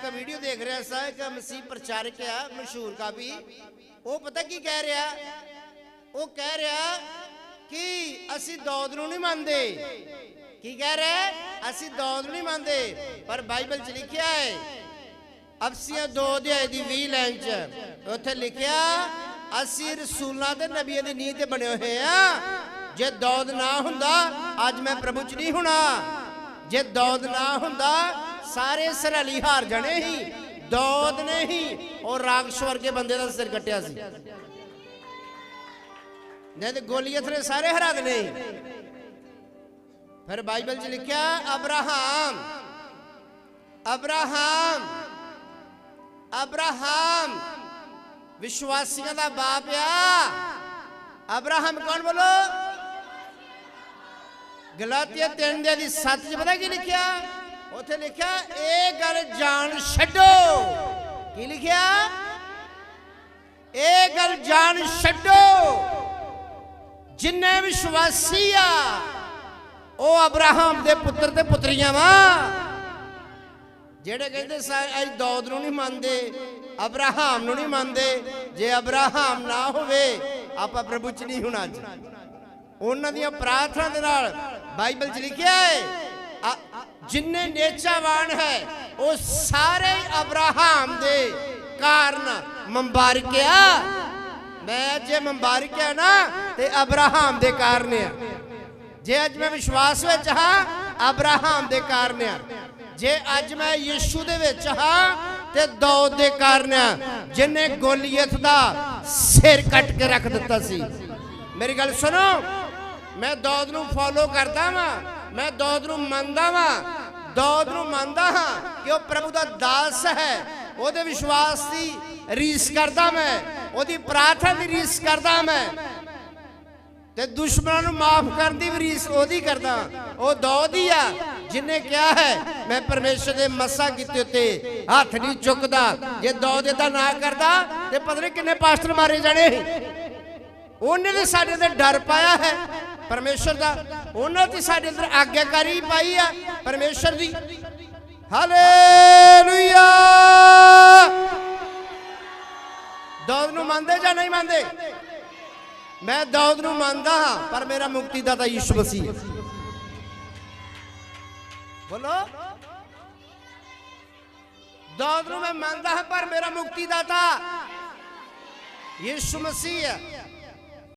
ਇੱਕ ਵੀਡੀਓ ਦੇਖ ਰਿਹਾ ਸਾਂ, ਇੱਕ ਮਸੀਹ ਪ੍ਰਚਾਰਕ ਆ, ਮਸ਼ਹੂਰ ਕਾਫੀ ਉਹ ਪਤਾ ਕੀ ਕਹਿ ਰਿਹਾ? ਉਹ ਕਹਿ ਰਿਹਾ ਕਿ ਅਸੀਂ ਦੌਦ ਨੂੰ ਨਹੀਂ ਮੰਨਦੇ। ਕੀ ਕਹਿ ਰਿਹਾ? ਅਸੀਂ ਦੌਦ ਨੂੰ ਨਹੀਂ ਮੰਨਦੇ। ਪਰ ਬਾਈਬਲ 'ਚ ਲਿਖਿਆ ਹੈ, ਅਫਸੀਆਂ 2 ਅਧਿਆਇ ਦੀ 20 ਲਾਈਨ 'ਚ, ਉੱਥੇ ਲਿਖਿਆ, ਅਸੀਂ ਰਸੂਲਾਂ ਤੇ ਨਬੀਆਂ ਦੀ ਨੀਂਹ ਤੇ ਬਣੇ ਹੋਏ ਆ। ਜੇ ਦੌਦ ਨਾ ਹੁੰਦਾ, ਅੱਜ ਮੈਂ ਪ੍ਰਭੂ 'ਚ ਨਹੀਂ ਹੋਣਾ। ਜੇ ਦੌਦ ਨਾ ਹੁੰਦਾ ਸਾਰੇ ਸਰਲੀ ਹਾਰ ਜਾਣੇ ਹੀ ਦੌਦ ਨੇ ਹੀ ਉਹ ਰਾਖਸ਼ ਵਰਗੇ ਬੰਦੇ ਦਾ ਸਿਰ ਕੱਟਿਆ ਸੀ। ਨਹੀਂ ਤੇ ਗੋਲੀਅਤ ਨੇ ਸਾਰੇ ਹਰਾ ਦੇਣੇ ਫਿਰ ਬਾਈਬਲ 'ਚ ਲਿਖਿਆ, ਅਬਰਾਹਮ ਅਬਰਾਹਮ ਅਬਰਾਹਮ, ਵਿਸ਼ਵਾਸੀਆਂ ਦਾ ਬਾਪ ਆ। ਅਬਰਾਹਮ ਕੌਣ ਬੋਲੋ? ਗਲਾਤੀਆ 3 ਦੇ ਦੀ 7 ਚ ਪਤਾ ਕੀ ਲਿਖਿਆ? ਉੱਥੇ ਲਿਖਿਆ, ਇਹ ਗੱਲ ਜਾਣ ਛੱਡੋ। ਕੀ ਲਿਖਿਆ? ਇਹ ਗੱਲ ਜਾਣ ਛੱਡੋ। ਜਿੰਨੇ ਵਿਸ਼ਵਾਸੀ ਆ, ਉਹ ਅਬਰਾਹਮ ਦੇ ਪੁੱਤਰ ਤੇ ਪੁੱਤਰੀਆਂ ਵਾ। ਜਿਹੜੇ ਕਹਿੰਦੇ ਸਾ ਅਸੀਂ ਦੌਦ ਨੂੰ ਨਹੀਂ ਮੰਨਦੇ, ਅਬਰਾਹਮ ਨੂੰ ਨਹੀਂ ਮੰਨਦੇ, ਜੇ ਅਬਰਾਹਮ ਨਾ ਹੋਵੇ, ਆਪਾਂ ਪ੍ਰਭੂ ਚ ਨਹੀਂ ਹੋਣਾ ਜੀ ਉਹਨਾਂ ਦੀਆਂ ਪ੍ਰਾਰਥਨਾ ਦੇ ਨਾਲ ਬਾਈਬਲ 'ਚ ਲਿਖਿਆ ਹੈ ਜਿੰਨੇ ਨੇਚਾਵਾਨ ਹੈ, ਉਹ ਸਾਰੇ ਅਬਰਾਹਮ ਦੇ ਕਾਰਨ ਮੁਬਾਰਕਿਆ। ਮੈਂ ਜੇ ਮੁਬਾਰਕਿਆ ਨਾ, ਤੇ ਅਬਰਾਹਮ ਦੇ ਕਾਰਨ ਆ। ਜੇ ਅੱਜ ਮੈਂ ਵਿਸ਼ਵਾਸ ਵਿੱਚ ਹਾਂ, ਅਬਰਾਹਮ ਦੇ ਕਾਰਨ ਆ। ਜੇ ਅੱਜ ਮੈਂ ਯਿਸੂ ਦੇ ਵਿੱਚ ਹਾਂ, ਤੇ ਦੌਦ ਦੇ ਕਾਰਨ ਆ, ਜਿਨੇ ਗੋਲੀਅਤ ਦਾ ਸਿਰ ਕੱਟ ਕੇ ਰੱਖ ਦਿੱਤਾ ਸੀ। ਮੇਰੀ ਗੱਲ ਸੁਣੋ, ਮੈਂ ਦੌਦ ਨੂੰ ਫੋਲੋ ਕਰਦਾ ਵਾਂ। ਮੈਂ ਦੌਦ ਨੂੰ ਮੰਨਦਾ ਵਾਂ। ਦੌਦ ਨੂੰ ਮੰਨਦਾ ਹਾਂ ਕਿ ਉਹ ਪ੍ਰਭੂ ਦਾ ਦਾਸ ਹੈ। ਉਹਦੇ ਵਿਸ਼ਵਾਸ ਦੀ ਰੀਸ ਕਰਦਾ ਮੈਂ। ਉਹਦੀ ਪ੍ਰਾਰਥਨਾ ਦੀ ਰੀਸ ਕਰਦਾ ਮੈਂ। ਤੇ ਦੁਸ਼ਮਣਾਂ ਨੂੰ ਮਾਫ ਕਰਨ ਦੀ ਵੀ ਰੀਸ ਉਹਦੀ ਕਰਦਾ। ਉਹ ਦੌਦ ਹੀ ਆ, ਜਿਨੇ ਕਿਹਾ ਹੈ, ਮੈਂ ਪਰਮੇਸ਼ਰ ਦੇ ਮੱਸਾ ਕੀਤੇ ਉੱਤੇ ਹੱਥ ਨਹੀਂ ਚੁੱਕਦਾ। ਜੇ ਦੌਦ ਇਹਦਾ ਨਾ ਕਰਦਾ, ਤੇ ਪਤਾ ਨਹੀਂ ਕਿੰਨੇ ਪਾਸਟਰ ਮਾਰੇ ਜਾਣੇ। ਉਹਨੇ ਤੇ ਸਾਡੇ ਤੇ ਡਰ ਪਾਇਆ ਹੈ। ਪਰਮੇਸ਼ਰ ਦਾ, ਉਹਨਾਂ ਤੇ ਸਾਡੇ ਅੰਦਰ ਆਗਿਆਕਾਰੀ ਪਾਈ ਆ, ਪਰਮੇਸ਼ਰ ਦੀ। ਹਾਲੇਲੂਇਆ। ਦੌਦ ਨੂੰ ਮੰਨਦੇ ਜਾਂ ਨਹੀਂ ਮੰਨਦੇ? ਮੈਂ ਦਾਊਦ ਨੂੰ ਮੰਨਦਾ ਹਾਂ, ਪਰ ਮੇਰਾ ਮੁਕਤੀ ਦਾਤਾ ਯਿਸੂ ਮਸੀਹ ਹੈ। ਬੋਲੋ। ਦਾਊਦ ਨੂੰ ਮੈਂ ਮੰਨਦਾ ਹਾਂ, ਪਰ ਮੇਰਾ ਮੁਕਤੀ ਦਾਤਾ ਯਿਸੂ ਮਸੀਹ ਹੈ।